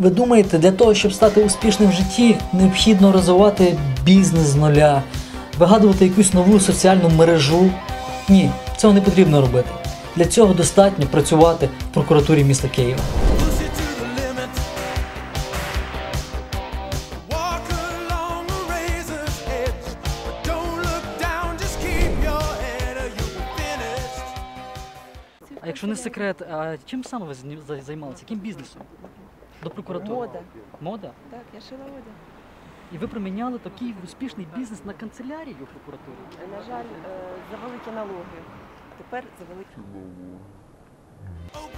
Ви думаєте, для того, щоб стати успішним в житті, необхідно розвивати бізнес з нуля, вигадувати якусь нову соціальну мережу? Ні, цього не потрібно робити. Для цього достатньо працювати в прокуратурі міста Києва. А якщо не секрет, а чим саме ви займалися? Яким бізнесом? До прокуратури? Мода. Мода? Так, я шила одяг. І ви приміняли такий успішний бізнес на канцелярію прокуратури? На жаль, е, за великі налоги. Тепер за великі. Limit.